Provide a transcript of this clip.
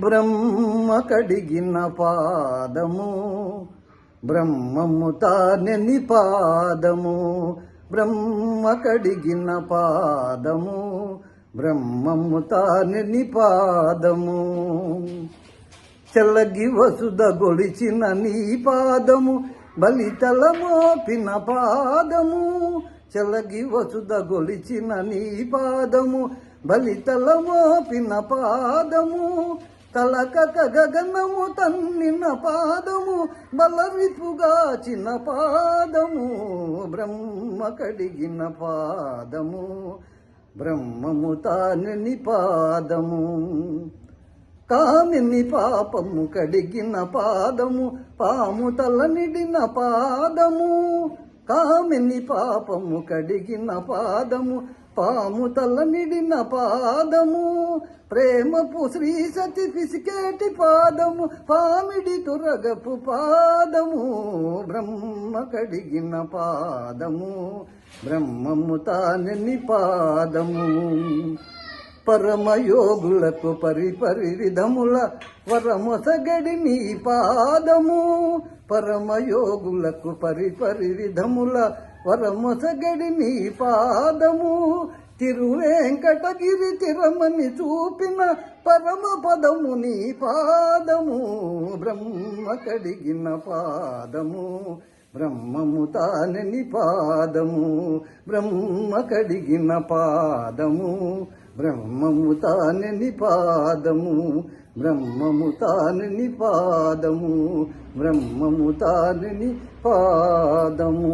బ్రహ్మ కడిగిన పాదము బ్రహ్మము తానెని పాదము బ్రహ్మ కడిగిన పాదము బ్రహ్మము తానెని పాదము. చెల్లగి వసుద గొలిచిన నీ పాదము బలితల మోపిన పాదము. చెల్లగి వసుద గొలిచిన నీ పాదము బలితల మోపిన పాదము. తలకక గగనము తన్నిన పాదము బలరిపుగాచిన పాదము బ్రహ్మ కడిగిన పాదము బ్రహ్మము తాని పాదము కామిని పాపము కడిగిన పాదము పాము తలనిడిన పాదము కామిని పాపము కడిగిన పాదము పాము తల్ల నిడిన పాదము ప్రేమపు శ్రీ సతి పిసికేటి పాదము పామిడి తురగపు పాదము బ్రహ్మ కడిగిన పాదము బ్రహ్మము తానని పాదము. పరమయోగులకు పరిపరి విధముల వరమొసగడి నీ పాదము పరమయోగులకు పరిపరి విధముల వరమొసగడి నీ పాదము. తిరువేంకటగిరి తిరమని చూపిన పరమ పదము నీ పాదము. బ్రహ్మ కడిగిన పాదము బ్రహ్మము తానని పాదము. బ్రహ్మ కడిగిన పాదము. బ్రహ్మము తాను నిపాదము బ్రహ్మము తాను నిపాదము బ్రహ్మము తాను నిపాదము.